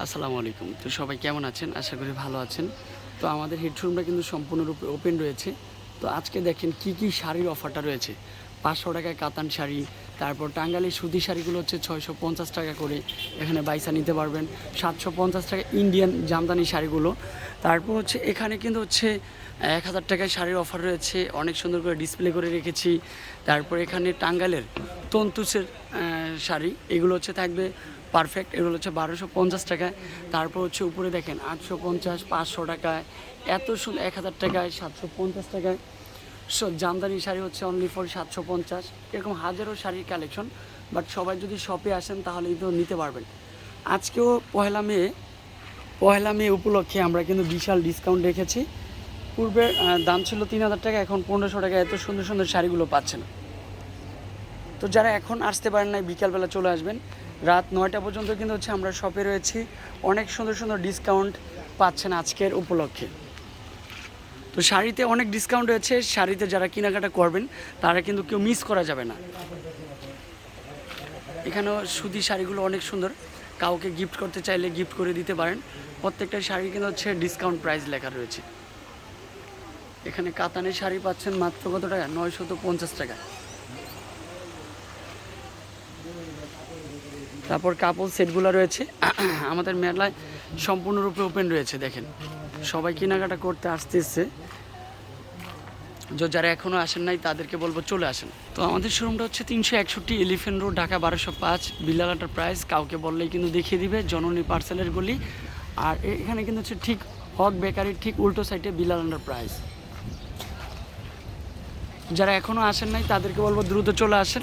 আসসালামু আলাইকুম। তো সবাই কেমন আছেন? আশা করি ভালো আছেন। তো আমাদের হেডফোনটা কিন্তু সম্পূর্ণরূপে ওপেন রয়েছে। তো আজকে দেখেন কি কি শাড়ির অফারটা রয়েছে। পাঁচশো টাকায় কাতান শাড়ি, তারপর টাঙ্গালি সুতি শাড়িগুলো হচ্ছে ছয়শো পঞ্চাশ টাকা করে এখানে বাইসা নিতে পারবেন। সাতশো পঞ্চাশ টাকা ইন্ডিয়ান জামদানি শাড়িগুলো। তারপর হচ্ছে এখানে কিন্তু হচ্ছে এক হাজার টাকায় শাড়ির অফার রয়েছে, অনেক সুন্দর করে ডিসপ্লে করে রেখেছি। তারপর এখানে টাঙ্গালের তন্তুসের শাড়ি, এগুলো হচ্ছে থাকবে পারফেক্ট, এগুলো হচ্ছে বারোশো পঞ্চাশ টাকায়। তারপর হচ্ছে উপরে দেখেন আটশো পঞ্চাশ, পাঁচশো টাকায়, এত সুন্দর এক হাজার টাকায়, সাতশো পঞ্চাশ টাকায়। সো জামদানি শাড়ি হচ্ছে অনলি ফর সাতশো পঞ্চাশ। এরকম হাজারো শাড়ির কালেকশন বাট সবাই যদি শপে আসেন তাহলে তো নিতে পারবেন। আজকেও পহেলা মে পহেলা মে উপলক্ষে আমরা কিন্তু বিশাল ডিসকাউন্ট রেখেছি। পূর্বের আহ, দাম ছিল তিন হাজার টাকা এখন পনেরোশো টাকা এত সুন্দর সুন্দর শাড়িগুলো পাচ্ছেন। তো যারা এখন আসতে পারেন না বিকালবেলা চলে আসবেন। রাত নয়টা পর্যন্ত কিন্তু হচ্ছে আমরা শপে রয়েছি। অনেক সুন্দর সুন্দর ডিসকাউন্ট পাচ্ছেন আজকের উপলক্ষে। তো শাড়িতে অনেক ডিসকাউন্ট রয়েছে, শাড়িতে যারা কেনাকাটা করবেন, তারা কিন্তু কেউ মিস করা যাবে না। এখানেও সুতি শাড়িগুলো অনেক সুন্দর। কাউকে গিফট করতে চাইলে গিফট করে দিতে পারেন। প্রত্যেকটা শাড়ি কিন্তু হচ্ছে ডিসকাউন্ট প্রাইস লেখা রয়েছে। এখানে কাতানের শাড়ি পাচ্ছেন মাত্র কত টাকা? নয়শত পঞ্চাশ টাকা। তারপর কাপড় সেটগুলো রয়েছে। আমাদের মেলায় সম্পূর্ণরূপে ওপেন রয়েছে, দেখেন। সবাই কেনাকাটা করতে আসতেছে। যে যারা এখনও আসেন নাই, তাদেরকে বলব চলে আসেন। তো আমাদের শোরুমটা হচ্ছে তিনশো একষট্টি এলিফেন্ট রোড ঢাকা বারোশো পাঁচ বিল্লালাটার প্রাইস কাউকে বললেই কিন্তু দেখিয়ে দিবে, জননী পার্সেলের গলি। আর এখানে কিন্তু হচ্ছে ঠিক হক বেকারির ঠিক উল্টো সাইডে বিল্লালাটার প্রাইস যারা এখনও আসেন নাই, তাদেরকে বলব দ্রুত চলে আসেন।